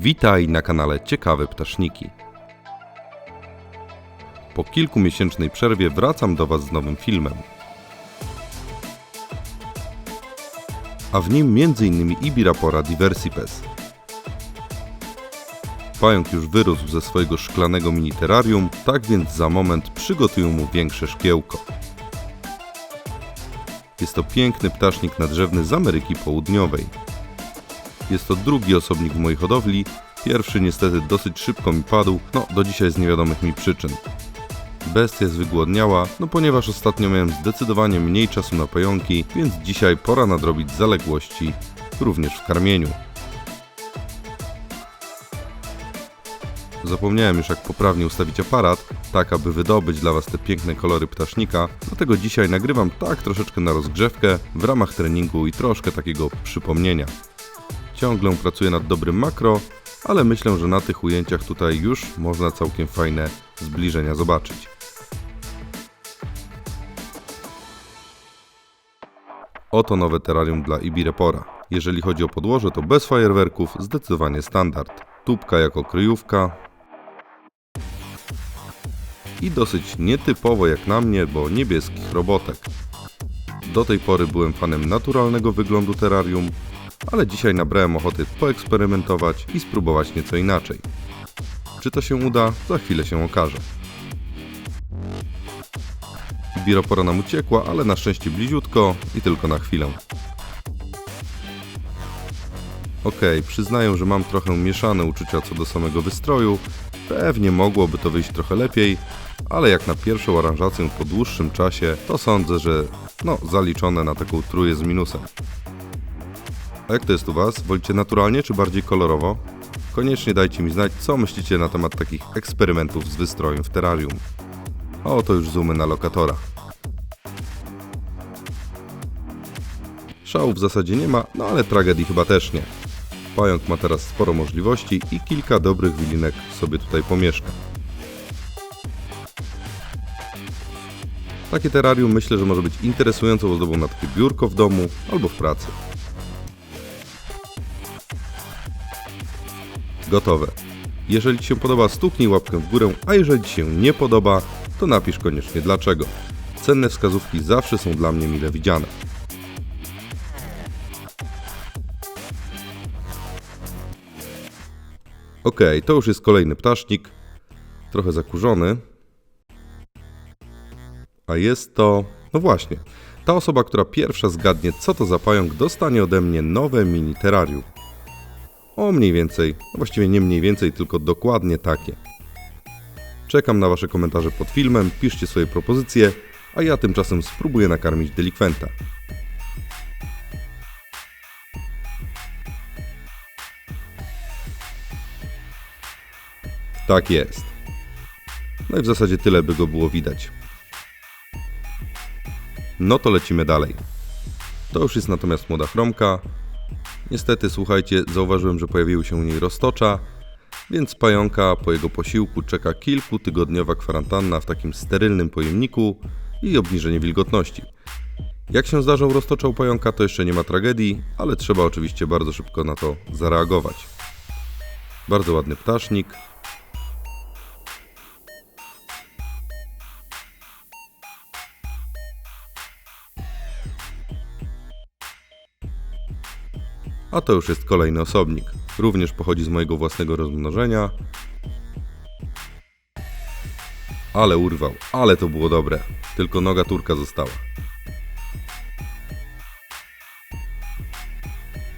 Witaj na kanale Ciekawe Ptaszniki. Po kilkumiesięcznej przerwie wracam do Was z nowym filmem. A w nim m.in. Ibirapora diversipes. Pająk już wyrósł ze swojego szklanego miniterarium, tak więc za moment przygotuję mu większe szkiełko. Jest to piękny ptasznik nadrzewny z Ameryki Południowej. Jest to drugi osobnik w mojej hodowli. Pierwszy niestety dosyć szybko mi padł, no do dzisiaj z niewiadomych mi przyczyn. Bestia jest no ponieważ ostatnio miałem zdecydowanie mniej czasu na pająki, więc dzisiaj pora nadrobić zaległości również w karmieniu. Zapomniałem już jak poprawnie ustawić aparat, tak aby wydobyć dla Was te piękne kolory ptasznika, dlatego dzisiaj nagrywam tak troszeczkę na rozgrzewkę, w ramach treningu i troszkę takiego przypomnienia. Ciągle pracuję nad dobrym makro, ale myślę, że na tych ujęciach tutaj już można całkiem fajne zbliżenia zobaczyć. Oto nowe terrarium dla Ibirepora. Jeżeli chodzi o podłoże, to bez fajerwerków zdecydowanie standard. Tubka jako kryjówka. I dosyć nietypowo jak na mnie, bo niebieskich robotek. Do tej pory byłem fanem naturalnego wyglądu terrarium, ale dzisiaj nabrałem ochoty poeksperymentować i spróbować nieco inaczej. Czy to się uda, za chwilę się okaże. Biropora nam uciekła, ale na szczęście bliziutko i tylko na chwilę. Okej, przyznaję, że mam trochę mieszane uczucia co do samego wystroju. Pewnie mogłoby to wyjść trochę lepiej, ale jak na pierwszą aranżację po dłuższym czasie, to sądzę, że no, zaliczone na taką trójkę z minusem. A jak to jest u Was? Wolicie naturalnie czy bardziej kolorowo? Koniecznie dajcie mi znać, co myślicie na temat takich eksperymentów z wystrojem w terrarium. A oto już zoomy na lokatora. Szału w zasadzie nie ma, no ale tragedii chyba też nie. Pająk ma teraz sporo możliwości i kilka dobrych wilinek sobie tutaj pomieszka. Takie terrarium myślę, że może być interesującą ozdobą na takie biurko w domu albo w pracy. Gotowe. Jeżeli Ci się podoba, stuknij łapkę w górę, a jeżeli Ci się nie podoba, to napisz koniecznie dlaczego. Cenne wskazówki zawsze są dla mnie mile widziane. Ok, to już jest kolejny ptasznik. Trochę zakurzony. A jest to. No właśnie. Ta osoba, która pierwsza zgadnie, co to za pająk, dostanie ode mnie nowe mini terrarium. O mniej więcej, no właściwie nie mniej więcej, tylko dokładnie takie. Czekam na Wasze komentarze pod filmem, piszcie swoje propozycje, a ja tymczasem spróbuję nakarmić delikwenta. Tak jest. No i w zasadzie tyle by go było widać. No to lecimy dalej. To już jest natomiast młoda chromka. Niestety, słuchajcie, zauważyłem, że pojawiły się u niej roztocza, więc pająka po jego posiłku czeka kilkutygodniowa kwarantanna w takim sterylnym pojemniku i obniżenie wilgotności. Jak się zdarzą roztocza u pająka, to jeszcze nie ma tragedii, ale trzeba oczywiście bardzo szybko na to zareagować. Bardzo ładny ptasznik, A to już jest kolejny osobnik. Również pochodzi z mojego własnego rozmnożenia. Ale urwał, ale to było dobre. Tylko noga turka została.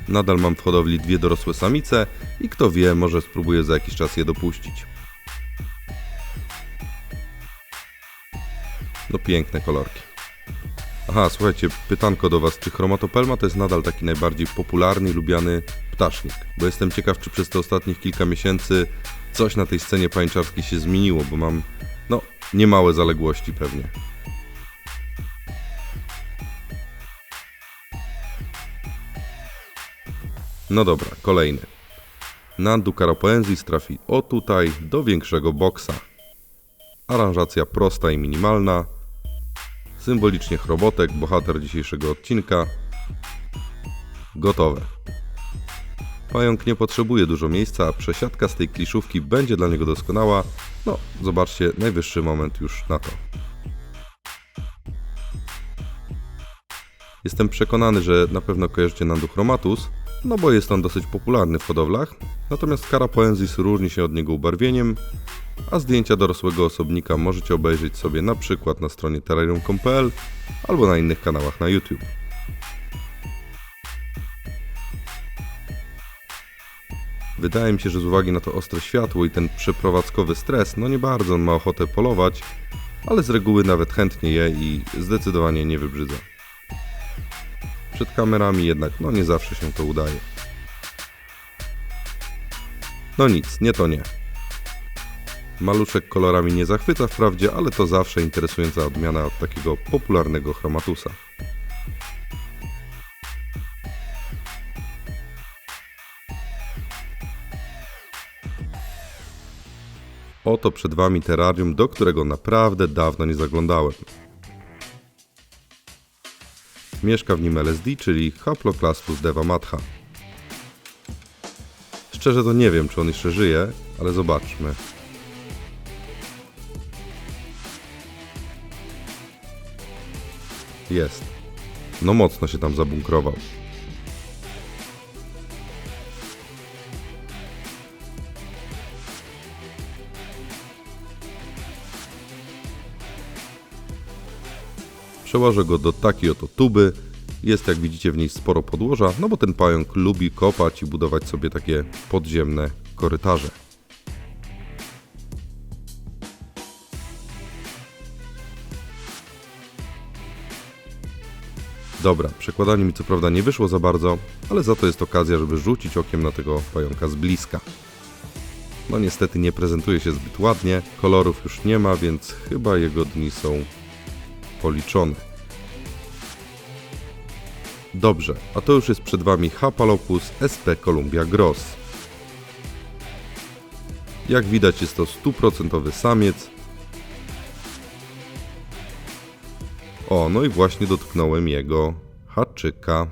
Nadal mam w hodowli dwie dorosłe samice i kto wie, może spróbuję za jakiś czas je dopuścić. No piękne kolorki. Aha, słuchajcie, pytanko do Was, czy chromatopelma to jest nadal taki najbardziej popularny lubiany ptasznik? Bo jestem ciekaw, czy przez te ostatnich kilka miesięcy coś na tej scenie pańczarskiej się zmieniło, bo mam, no, niemałe zaległości pewnie. No dobra, kolejny. Nandu Carapoensis trafi o tutaj do większego boksa. Aranżacja prosta i minimalna, Symbolicznie chrobotek, bohater dzisiejszego odcinka. Gotowe. Pająk nie potrzebuje dużo miejsca, a przesiadka z tej kliszówki będzie dla niego doskonała. No, zobaczcie, najwyższy moment już na to. Jestem przekonany, że na pewno kojarzycie Nanduchromatus, no bo jest on dosyć popularny w hodowlach, natomiast Carapoensis różni się od niego ubarwieniem, a zdjęcia dorosłego osobnika możecie obejrzeć sobie na przykład na stronie terrarium.pl albo na innych kanałach na YouTube. Wydaje mi się, że z uwagi na to ostre światło i ten przeprowadzkowy stres, no nie bardzo on ma ochotę polować, ale z reguły nawet chętnie je i zdecydowanie nie wybrzydza. Przed kamerami jednak no nie zawsze się to udaje. No nic, nie to nie. Maluszek kolorami nie zachwyca wprawdzie, ale to zawsze interesująca odmiana od takiego popularnego chromatusa. Oto przed Wami terrarium, do którego naprawdę dawno nie zaglądałem. Mieszka w nim LSD, czyli Haploclastus deva matha. Szczerze to nie wiem, czy on jeszcze żyje, ale zobaczmy. Jest. No mocno się tam zabunkrował. Przełożę go do takiej oto tuby. Jest jak widzicie w niej sporo podłoża, no bo ten pająk lubi kopać i budować sobie takie podziemne korytarze. Dobra, przekładanie mi co prawda nie wyszło za bardzo, ale za to jest okazja, żeby rzucić okiem na tego pająka z bliska. No niestety nie prezentuje się zbyt ładnie, kolorów już nie ma, więc chyba jego dni są policzone. Dobrze, a to już jest przed Wami Hapalopus sp Columbia Gross. Jak widać jest to stuprocentowy samiec. O, no i właśnie dotknąłem jego haczyka.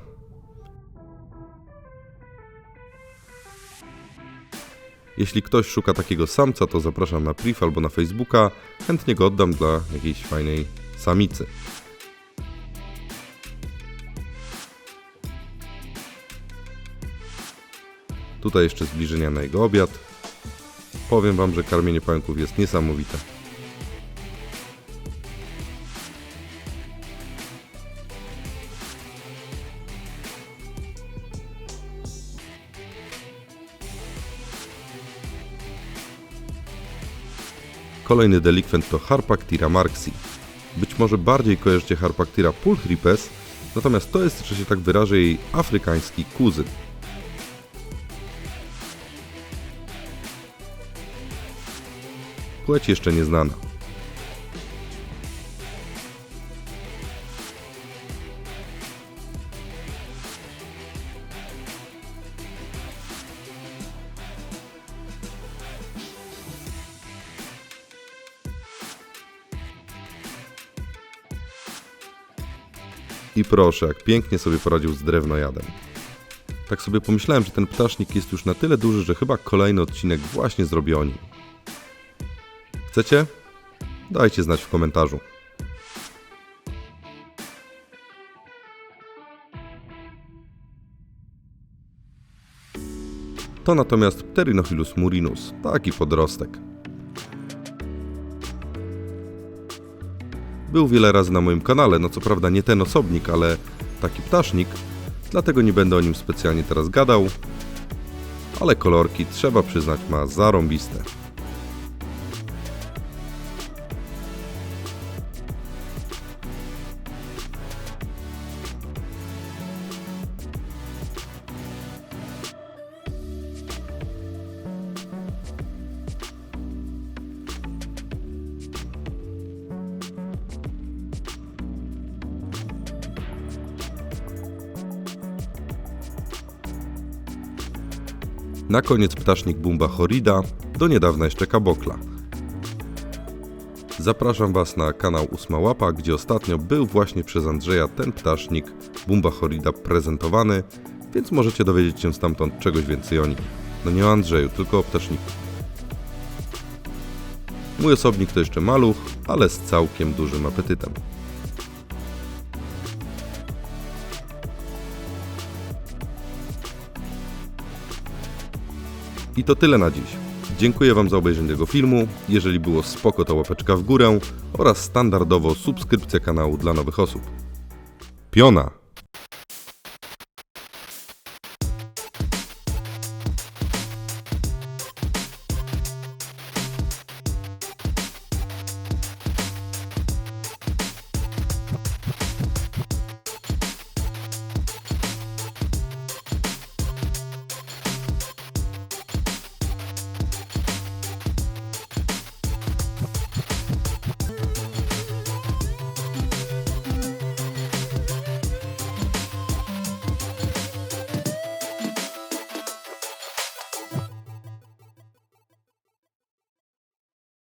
Jeśli ktoś szuka takiego samca, to zapraszam na priv albo na Facebooka. Chętnie go oddam dla jakiejś fajnej samicy. Tutaj jeszcze zbliżenia na jego obiad. Powiem Wam, że karmienie pająków jest niesamowite. Kolejny delikwent to Harpactira marxi. Być może bardziej kojarzycie Harpactira pulchripes, natomiast to jest, że się tak wyrażę, jej afrykański kuzyn. Płeć jeszcze nieznana. I proszę, jak pięknie sobie poradził z drewnojadem. Tak sobie pomyślałem, że ten ptasznik jest już na tyle duży, że chyba kolejny odcinek właśnie zrobię o nim. Chcecie? Dajcie znać w komentarzu. To natomiast Pterinophilus murinus, taki podrostek. Był wiele razy na moim kanale, no co prawda nie ten osobnik, ale taki ptasznik, dlatego nie będę o nim specjalnie teraz gadał, ale kolorki trzeba przyznać ma zarąbiste. Na koniec ptasznik Bumba Horrida, do niedawna jeszcze Kabokla. Zapraszam Was na kanał Ósma Łapa, gdzie ostatnio był właśnie przez Andrzeja ten ptasznik Bumba Horrida prezentowany, więc możecie dowiedzieć się stamtąd czegoś więcej o nim. No nie o Andrzeju, tylko o ptaszniku. Mój osobnik to jeszcze maluch, ale z całkiem dużym apetytem. I to tyle na dziś. Dziękuję Wam za obejrzenie tego filmu. Jeżeli było spoko, to łapeczka w górę oraz standardowo subskrypcja kanału dla nowych osób. Piona!